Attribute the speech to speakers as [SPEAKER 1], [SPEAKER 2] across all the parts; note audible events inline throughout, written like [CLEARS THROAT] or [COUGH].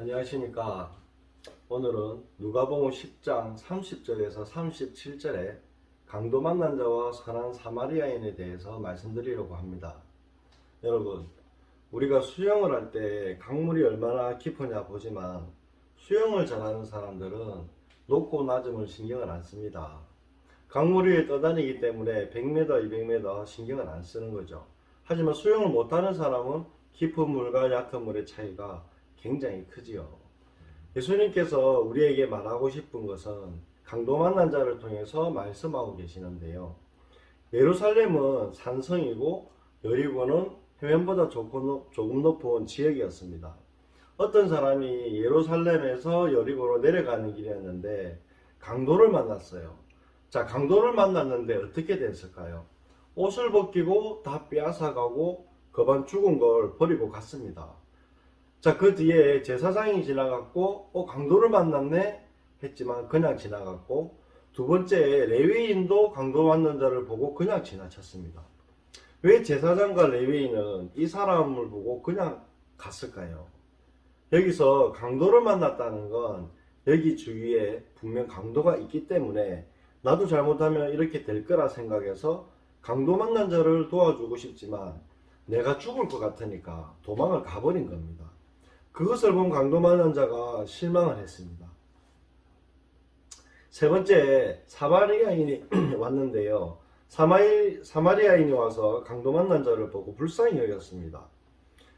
[SPEAKER 1] 안녕하십니까. 오늘은 누가복음 10장 30절에서 37절에 강도 만난 자와 선한 사마리아인에 대해서 말씀드리려고 합니다. 여러분, 우리가 수영을 할 때 강물이 얼마나 깊으냐 보지만 수영을 잘하는 사람들은 높고 낮음을 신경을 안 씁니다. 강물 위에 떠다니기 때문에 100m, 200m 신경을 안 쓰는 거죠. 하지만 수영을 못하는 사람은 깊은 물과 얕은 물의 차이가 굉장히 크지요. 예수님께서 우리에게 말하고 싶은 것은 강도 만난 자를 통해서 말씀하고 계시는데요. 예루살렘은 산성이고 여리고는 해변보다 조금 높은 지역이었습니다. 어떤 사람이 예루살렘에서 여리고로 내려가는 길이었는데 강도를 만났어요. 자, 강도를 만났는데 어떻게 됐을까요? 옷을 벗기고 다 빼앗아가고 그반 죽은 걸 버리고 갔습니다. 자, 그 뒤에 제사장이 지나갔고, 어, 강도를 만났네? 했지만 그냥 지나갔고, 두 번째, 레위인도 강도 만난 자를 보고 그냥 지나쳤습니다. 왜 제사장과 레위인은 이 사람을 보고 그냥 갔을까요? 여기서 강도를 만났다는 건 여기 주위에 분명 강도가 있기 때문에 나도 잘못하면 이렇게 될 거라 생각해서 강도 만난 자를 도와주고 싶지만 내가 죽을 것 같으니까 도망을 가버린 겁니다. 그것을 본 강도 만난 자가 실망을 했습니다. 세 번째, 사마리아인이 [CLEARS THROAT] 왔는데요. 사마리, 사마리아인이 와서 강도 만난 자를 보고 불쌍히 여겼습니다.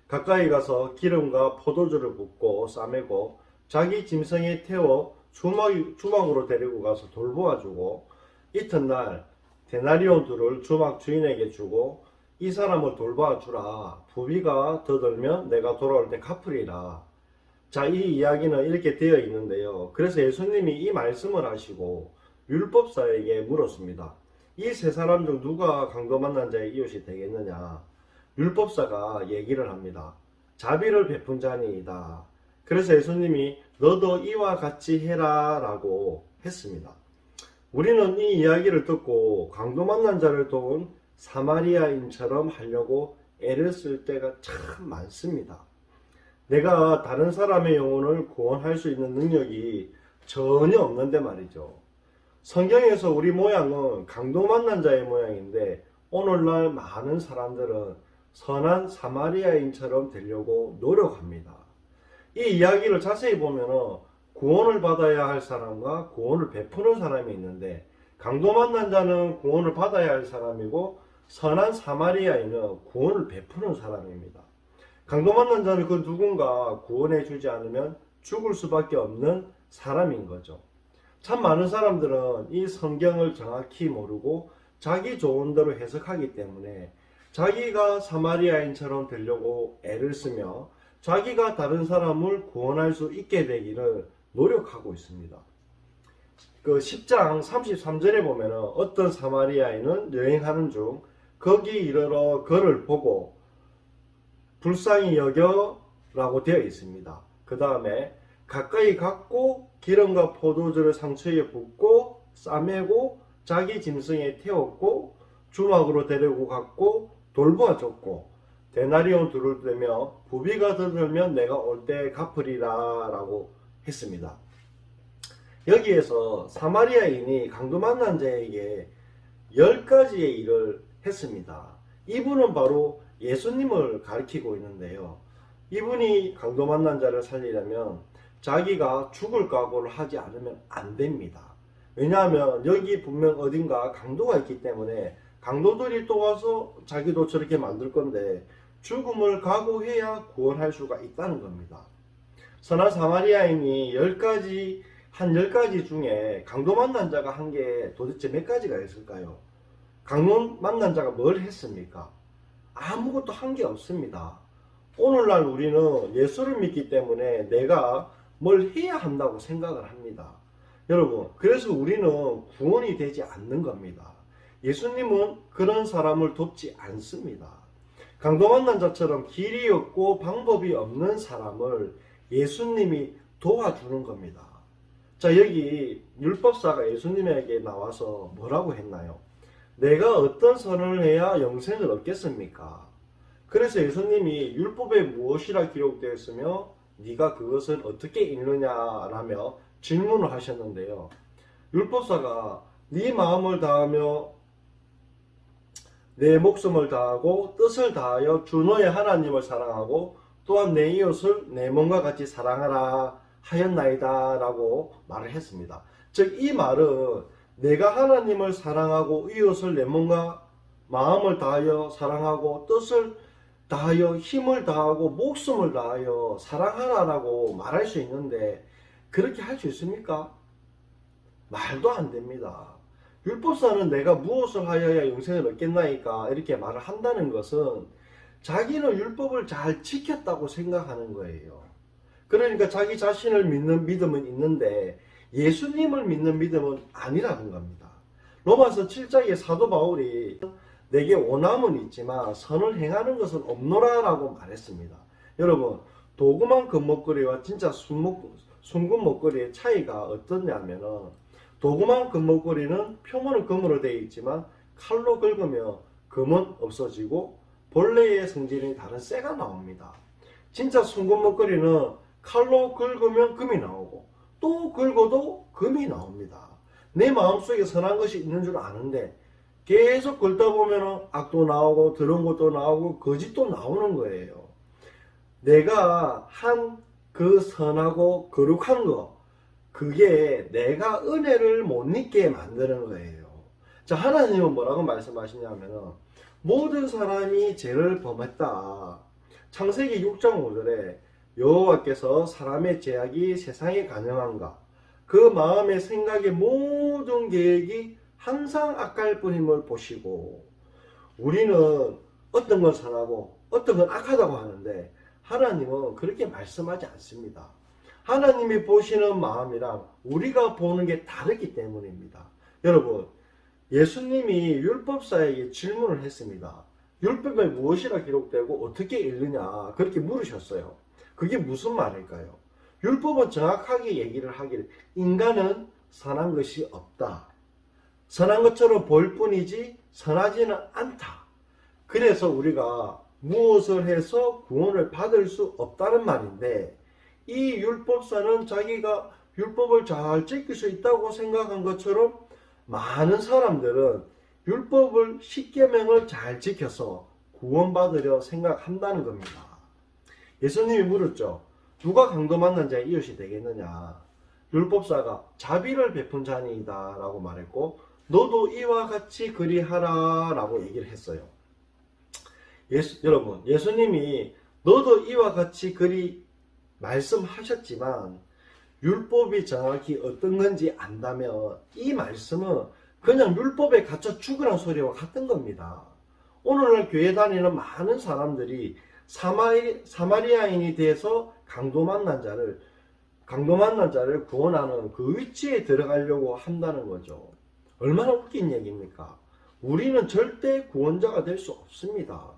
[SPEAKER 1] 가까이 가서 기름과 포도주를 붓고 싸매고 자기 짐승에 태워 주막, 주막으로 데리고 가서 돌보아주고 이튿날 데나리온 둘을 주막 주인에게 주고 이 사람을 돌봐주라. 부비가 더 들면 내가 돌아올 때 갚으리라. 자, 이 이야기는 이렇게 되어 있는데요. 그래서 예수님이 이 말씀을 하시고 율법사에게 물었습니다. 이 세 사람 중 누가 강도 만난 자의 이웃이 되겠느냐? 율법사가 얘기를 합니다. 자비를 베푼 자니이다. 그래서 예수님이 너도 이와 같이 해라 라고 했습니다. 우리는 이 이야기를 듣고 강도 만난 자를 도운 사마리아인처럼 하려고 애를 쓸 때가 참 많습니다. 내가 다른 사람의 영혼을 구원할 수 있는 능력이 전혀 없는데 말이죠. 성경에서 우리 모양은 강도 만난 자의 모양인데 오늘날 많은 사람들은 선한 사마리아인처럼 되려고 노력합니다. 이 이야기를 자세히 보면 구원을 받아야 할 사람과 구원을 베푸는 사람이 있는데 강도 만난 자는 구원을 받아야 할 사람이고 선한 사마리아인은 구원을 베푸는 사람입니다. 강도 만난 자는 그 누군가 구원해 주지 않으면 죽을 수밖에 없는 사람인 거죠. 참 많은 사람들은 이 성경을 정확히 모르고 자기 좋은 대로 해석하기 때문에 자기가 사마리아인처럼 되려고 애를 쓰며 자기가 다른 사람을 구원할 수 있게 되기를 노력하고 있습니다. 그 10장 33절에 보면 어떤 사마리아인은 여행하는 중 거기 이르러 그를 보고 불쌍히 여겨라고 되어 있습니다. 그 다음에 가까이 갔고 기름과 포도주를 상처에 붓고 싸매고 자기 짐승에 태웠고 주막으로 데리고 갔고 돌보아 줬고 데나리온 둘을 대며 부비가 들으면 내가 올 때 갚으리라 라고 했습니다. 여기에서 사마리아인이 강도 만난 자에게 열 가지의 일을 했습니다. 이분은 바로 예수님을 가리키고 있는데요. 이분이 강도 만난 자를 살리려면 자기가 죽을 각오를 하지 않으면 안 됩니다. 왜냐하면 여기 분명 어딘가 강도가 있기 때문에 강도들이 또 와서 자기도 저렇게 만들 건데 죽음을 각오해야 구원할 수가 있다는 겁니다. 선한 사마리아인이 열 가지 한열 가지 중에 강도 만난 자가 한 게 도대체 몇 가지가 있을까요? 강론 만난 자가 뭘 했습니까? 아무것도 한 게 없습니다. 오늘날 우리는 예수를 믿기 때문에 내가 뭘 해야 한다고 생각을 합니다. 여러분, 그래서 우리는 구원이 되지 않는 겁니다. 예수님은 그런 사람을 돕지 않습니다. 강도 만난 자처럼 길이 없고 방법이 없는 사람을 예수님이 도와주는 겁니다. 자, 여기 율법사가 예수님에게 나와서 뭐라고 했나요? 내가 어떤 선을 해야 영생을 얻겠습니까? 그래서 예수님이 율법에 무엇이라 기록되어 있으며 네가 그것을 어떻게 읽느냐라며 질문을 하셨는데요. 율법사가 네 마음을 다하며 내 목숨을 다하고 뜻을 다하여 주 너의 하나님을 사랑하고 또한 내 이웃을 내 몸과 같이 사랑하라 하였나이다 라고 말을 했습니다. 즉 이 말은 내가 하나님을 사랑하고 이웃을 내 몸과 마음을 다하여 사랑하고 뜻을 다하여 힘을 다하고 목숨을 다하여 사랑하라라고 말할 수 있는데 그렇게 할 수 있습니까? 말도 안 됩니다. 율법사는 내가 무엇을 하여야 영생을 얻겠나이까 이렇게 말을 한다는 것은 자기는 율법을 잘 지켰다고 생각하는 거예요. 그러니까 자기 자신을 믿는 믿음은 있는데 예수님을 믿는 믿음은 아니라는 겁니다. 로마서 7장의 사도 바울이 내게 원함은 있지만 선을 행하는 것은 없노라라고 말했습니다. 여러분 도구만 금목걸이와 진짜 순목, 순금 목걸이의 차이가 어떠냐면은 도구만 금목걸이는 표면은 금으로 되어 있지만 칼로 긁으면 금은 없어지고 본래의 성질이 다른 쇠가 나옵니다. 진짜 순금 목걸이는 칼로 긁으면 금이 나오고 또 긁어도 금이 나옵니다. 내 마음속에 선한 것이 있는 줄 아는데 계속 긁다 보면 악도 나오고 더러운 것도 나오고 거짓도 나오는 거예요. 내가 한 그 선하고 거룩한 거 그게 내가 은혜를 못 잊게 만드는 거예요. 자 하나님은 뭐라고 말씀하시냐면은 모든 사람이 죄를 범했다. 창세기 6장 5절에 여호와께서 사람의 죄악이 세상에 가능한가 그 마음의 생각의 모든 계획이 항상 악할 뿐임을 보시고 우리는 어떤 건 선하고 어떤 건 악하다고 하는데 하나님은 그렇게 말씀하지 않습니다. 하나님이 보시는 마음이랑 우리가 보는 게 다르기 때문입니다. 여러분, 예수님이 율법사에게 질문을 했습니다. 율법에 무엇이라 기록되고 어떻게 읽느냐 그렇게 물으셨어요. 그게 무슨 말일까요? 율법은 정확하게 얘기를 하기를 인간은 선한 것이 없다. 선한 것처럼 볼 뿐이지 선하지는 않다. 그래서 우리가 무엇을 해서 구원을 받을 수 없다는 말인데 이 율법사는 자기가 율법을 잘 지킬 수 있다고 생각한 것처럼 많은 사람들은 율법을 십계명을 잘 지켜서 구원받으려 생각한다는 겁니다. 예수님이 물었죠. 누가 강도 만난 자의 이웃이 되겠느냐? 율법사가 자비를 베푼 자니이다 라고 말했고 너도 이와 같이 그리하라 라고 얘기를 했어요. 예수, 여러분 예수님이 너도 이와 같이 그리 말씀하셨지만 율법이 정확히 어떤 건지 안다면 이 말씀은 그냥 율법에 갇혀 죽으란 소리와 같은 겁니다. 오늘날 교회 다니는 많은 사람들이 사마리, 사마리아인이 돼서 강도 만난 자를 강도 만난 자를 구원하는 그 위치에 들어가려고 한다는 거죠. 얼마나 웃긴 얘기입니까? 우리는 절대 구원자가 될 수 없습니다.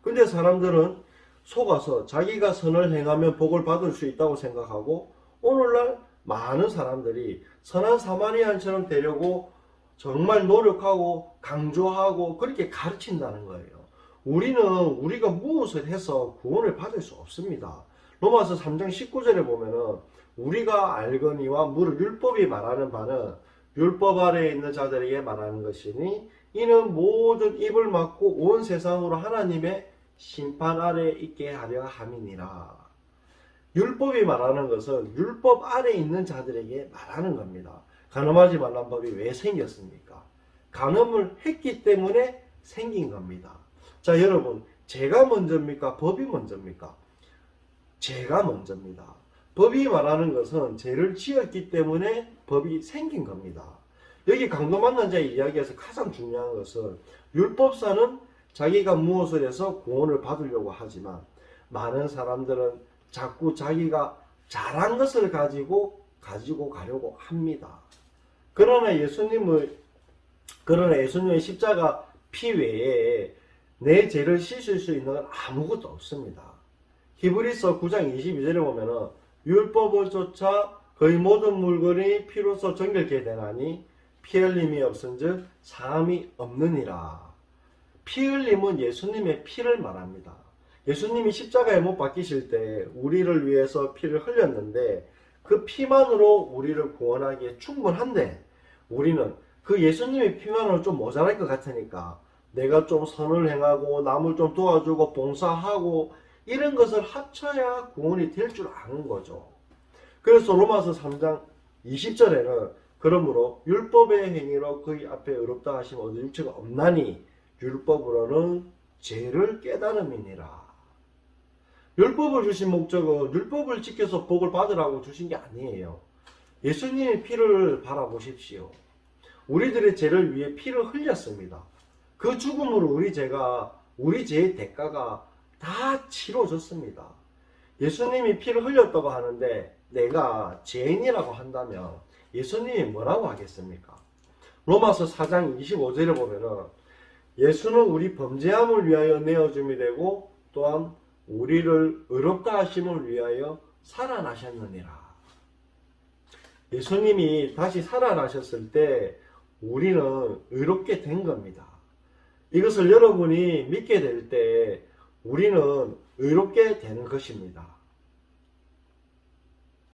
[SPEAKER 1] 근데 사람들은 속아서 자기가 선을 행하면 복을 받을 수 있다고 생각하고 오늘날 많은 사람들이 선한 사마리안처럼 되려고 정말 노력하고 강조하고 그렇게 가르친다는 거예요. 우리는 우리가 무엇을 해서 구원을 받을 수 없습니다. 로마서 3장 19절에 보면은 우리가 알거니와 무릇 율법이 말하는 바는 율법 아래에 있는 자들에게 말하는 것이니 이는 모든 입을 막고 온 세상으로 하나님의 심판 아래 있게 하려 함이니라. 율법이 말하는 것은 율법 아래 있는 자들에게 말하는 겁니다. 간음하지 말란 법이 왜 생겼습니까? 간음을 했기 때문에 생긴 겁니다. 자, 여러분, 죄가 먼저입니까? 법이 먼저입니까? 죄가 먼저입니다. 법이 말하는 것은 죄를 지었기 때문에 법이 생긴 겁니다. 여기 강도 만난 자의 이야기에서 가장 중요한 것은 율법사는 자기가 무엇을 해서 구원을 받으려고 하지만 많은 사람들은 자꾸 자기가 잘한 것을 가지고 가지고 가려고 합니다. 그러나 예수님을 그러나 예수님의 십자가 피 외에 내 죄를 씻을 수 있는 건 아무것도 없습니다. 히브리서 9장 22절에 보면은 율법을 쫓아 거의 모든 물건이 피로써 정결케 되나니 피 흘림이 없은즉 사함이 없느니라. 피 흘림은 예수님의 피를 말합니다. 예수님이 십자가에 못 박히실 때 우리를 위해서 피를 흘렸는데 그 피만으로 우리를 구원하기에 충분한데 우리는 그 예수님의 피만으로 좀 모자랄 것 같으니까 내가 좀 선을 행하고 남을 좀 도와주고 봉사하고 이런 것을 합쳐야 구원이 될 줄 아는 거죠. 그래서 로마서 3장 20절에는 그러므로 율법의 행위로 그의 앞에 의롭다 하심 얻을 육체가 없나니 율법으로는 죄를 깨달음이니라. 율법을 주신 목적은 율법을 지켜서 복을 받으라고 주신 게 아니에요. 예수님의 피를 바라보십시오. 우리들의 죄를 위해 피를 흘렸습니다. 그 죽음으로 우리 죄가 우리 죄의 대가가 다 치러졌습니다. 예수님이 피를 흘렸다고 하는데 내가 죄인이라고 한다면 예수님이 뭐라고 하겠습니까? 로마서 4장 25절에 보면은 예수는 우리 범죄함을 위하여 내어줌이 되고 또한 우리를 의롭다 하심을 위하여 살아나셨느니라. 예수님이 다시 살아나셨을 때 우리는 의롭게 된 겁니다. 이것을 여러분이 믿게 될 때 우리는 의롭게 되는 것입니다.